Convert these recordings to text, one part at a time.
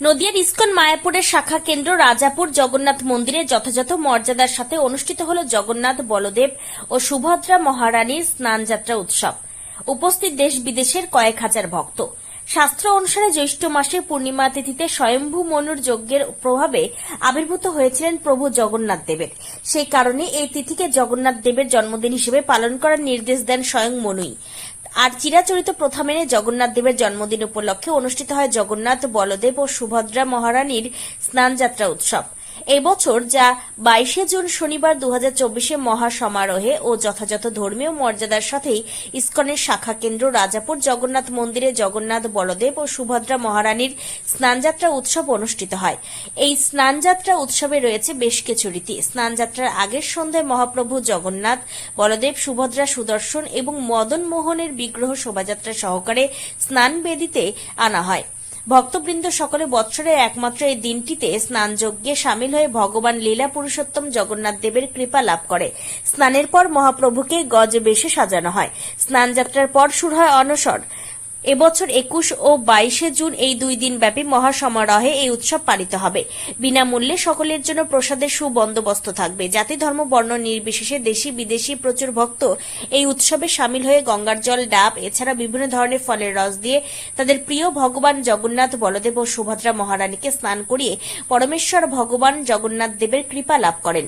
নদিয়ার ইস্কন মায়াপুরের শাখা কেন্দ্র রাজাপুর জগন্নাথ মন্দিরে যথাযথ মর্যাদার সাথে অনুষ্ঠিত হল জগন্নাথ বলদেব ও সুভদ্রা মহারানীর স্নানযাত্রা উৎসব। উপস্থিত দেশ বিদেশের কয়েক হাজার ভক্ত। শাস্ত্র অনুসারে জ্যৈষ্ঠ মাসে পূর্ণিমা তিথিতে স্বয়ম্ভু মনুর যজ্ঞের প্রভাবে আবির্ভূত হয়েছিলেন প্রভু জগন্নাথ দেবের। সেই কারণে এই তিথিকে জগন্নাথ দেবের জন্মদিন হিসেবে পালন করার নির্দেশ দেন স্বয়ং মনুই। আর চিরাচরিত প্রথা মেনে জগন্নাথ দেবের জন্মদিন উপলক্ষে অনুষ্ঠিত হয় জগন্নাথ বলদেব ও সুভদ্রা মহারানীর স্নানযাত্রা উৎসব। এবছর যা বাইশে জুন শনিবার দু হাজার চব্বিশে মহাসমারোহে ও যথাযথ ধর্মীয় মর্যাদার সাথেই ইস্কনের শাখা কেন্দ্র রাজাপুর জগন্নাথ মন্দিরে জগন্নাথ বলদেব ও সুভদ্রা মহারানীর স্নানযাত্রা উৎসব অনুষ্ঠিত হয়। এই স্নানযাত্রা উৎসবে রয়েছে বেশ কিছু রীতি। স্নানযাত্রার আগের সন্ধ্যায় মহাপ্রভু জগন্নাথ বলদেব সুভদ্রা সুদর্শন এবং মদন মোহনের বিগ্রহ শোভাযাত্রা সহকারে স্নান বেদিতে আনা হয়। ভক্তবৃন্দ সকলে বৎসরের একমাত্র এই দিনটিতে স্নান যজ্ঞে সামিল হয়ে ভগবান লীলা পুরুষোত্তম জগন্নাথ দেবের কৃপা লাভ করে। স্নানের পর মহাপ্রভুকে গজ বেশে সাজানো হয়। স্নানযাত্রার পর শুরু হয় অনসর এবছর একুশ ও বাইশে জুন এই দুই দিন ব্যাপী মহাসমারোহে এই উৎসব পালিত হবে। বিনামূল্যে সকলের জন্য প্রসাদের সুবন্দোবস্ত থাকবে। জাতি, ধর্ম, বর্ণ নির্বিশেষে দেশি, বিদেশি প্রচুর ভক্ত এই উৎসবে সামিল হয়ে গঙ্গার জল, ডাব, এছাড়া বিভিন্ন ধরনের ফলের রস দিয়ে তাদের প্রিয় ভগবান জগন্নাথ বলদেব ও সুভদ্রা মহারানীকে স্নান করিয়ে পরমেশ্বর ভগবান জগন্নাথ দেবের কৃপা লাভ করেন।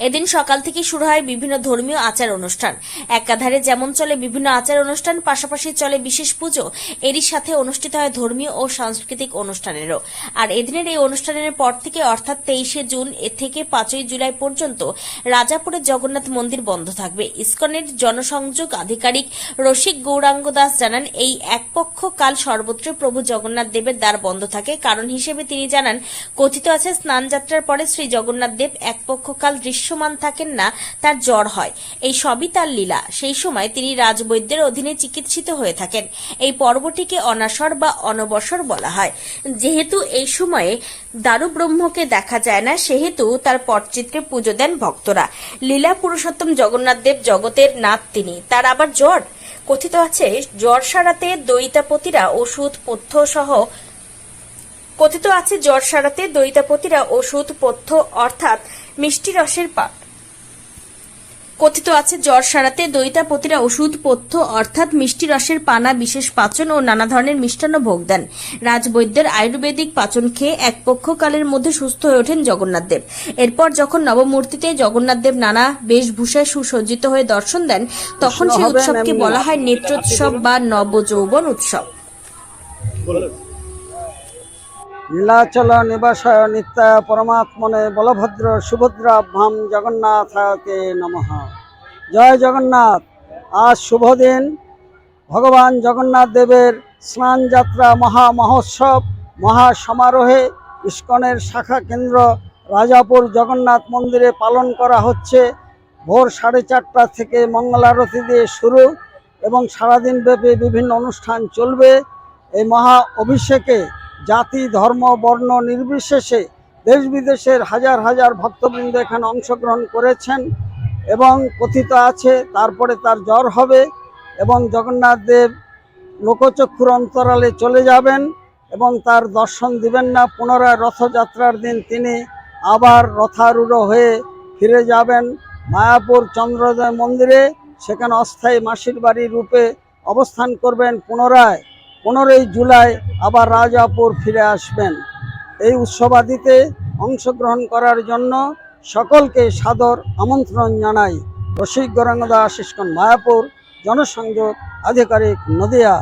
এদিন সকাল থেকে শুরু হয় বিভিন্ন ধর্মীয় আচার অনুষ্ঠান। একাধারে যেমন চলে বিভিন্ন আচার অনুষ্ঠান, পাশাপাশি চলে বিশেষ পুজো। এরই সাথে অনুষ্ঠিত হয় ধর্মীয় ও সাংস্কৃতিক অনুষ্ঠানেরও। আর এদিনের এই অনুষ্ঠানের পর থেকে, অর্থাৎ তেইশে জুন এ থেকে পাঁচই জুলাই পর্যন্ত রাজাপুরের জগন্নাথ মন্দির বন্ধ থাকবে। ইসকনের জনসংযোগ আধিকারিক রসিক গৌরাঙ্গ দাস জানান, এই একপক্ষ কাল সর্বত্র প্রভু জগন্নাথ দেবের দ্বার বন্ধ থাকে। কারণ হিসেবে তিনি জানান, কথিত আছে স্নান যাত্রার পরে শ্রী জগন্নাথ দেব একপক্ষ কাল দৃশ্যমান থাকেন না, তার জ্বর হয়। এই সবই তার লীলা। সেই সময় তিনি রাজবৈদ্যের অধীনে চিকিৎসিত হয়ে থাকেন। এই পর্বটিকে অনাসর বা অনবসর বলা হয়। যেহেতু এই সময়ে দারু ব্রহ্মকে দেখা যায় না, সেহেতু তার পটচিত্রে পুজো দেন ভক্তরা। লীলা পুরুষোত্তম জগন্নাথ দেব জগতের নাথ তিনি। তার আবার জ্বর? কথিত আছে, জ্বর সারাতে দৈতাপতিরা ওষুধ, পথ্য সহ কথিত আছে, জ্বর সারাতে দৈতাপতিরা ওষুধ, পথ্য, অর্থাৎ মিষ্টি রসের পান কথিত আছে জ্বর সারাতে দৈতাপতিরা ওষুধ পথ্য অর্থাৎ মিষ্টি রসের পানা বিশেষ পাচন ও নানা ধরনের মিষ্টান্ন ভোগ দেন। রাজবৈদ্যের আয়ুর্বেদিক পাচন খেয়ে এক পক্ষকালের মধ্যে সুস্থ হয়ে ওঠেন জগন্নাথ দেব। এরপর যখন নবমূর্তিতে জগন্নাথ দেব নানা বেশভূষায় সুসজ্জিত হয়ে দর্শন দেন তখন সেই উৎসবকে বলা হয় নেত্রোৎসব বা নবযৌবন উৎসব। নীলাচল নিবাসায় নিত্যায় পরমাত্মনে বলভদ্র সুভদ্রাভ্যাম জগন্নাথাকে নমঃ। জয় জগন্নাথ। আজ শুভ দিন। ভগবান জগন্নাথ দেবের স্নান যাত্রা মহা মহোৎসব, মহা সমারোহে ইস্কনের শাখা কেন্দ্র রাজাপুর জগন্নাথ মন্দিরে পালন করা হচ্ছে। ভোর সাড়ে চারটা থেকে মঙ্গলারতি দিয়ে শুরু এবং সারাদিন ব্যাপী বিভিন্ন অনুষ্ঠান চলবে। এই মহা অভিষেকে জাতি, ধর্ম, বর্ণ নির্বিশেষে দেশ বিদেশের হাজার হাজার ভক্তবৃন্দ এখানে অংশগ্রহণ করেছেন এবং কথিত আছে, তারপরে তার জ্বর হবে এবং জগন্নাথ দেব লোকচক্ষুর অন্তরালে চলে যাবেন এবং তার দর্শন দিবেন না। পুনরায় রথযাত্রার দিন তিনি আবার রথারূঢ় হয়ে ফিরে যাবেন মায়াপুর চন্দ্রোদয় মন্দিরে। সেখানে অস্থায়ী মাসির বাড়ি রূপে অবস্থান করবেন পুনরায়। পনেরোই জুলাই আবার রাজাপুর ফিরে আসবেন। এই উৎসবাদিতে অংশগ্রহণ করার জন্য সকলকে সাদর আমন্ত্রণ জানাই। রসিক গরঙ্গদা দাস মায়াপুর, জনসংযোগ আধিকারিক নদিয়া।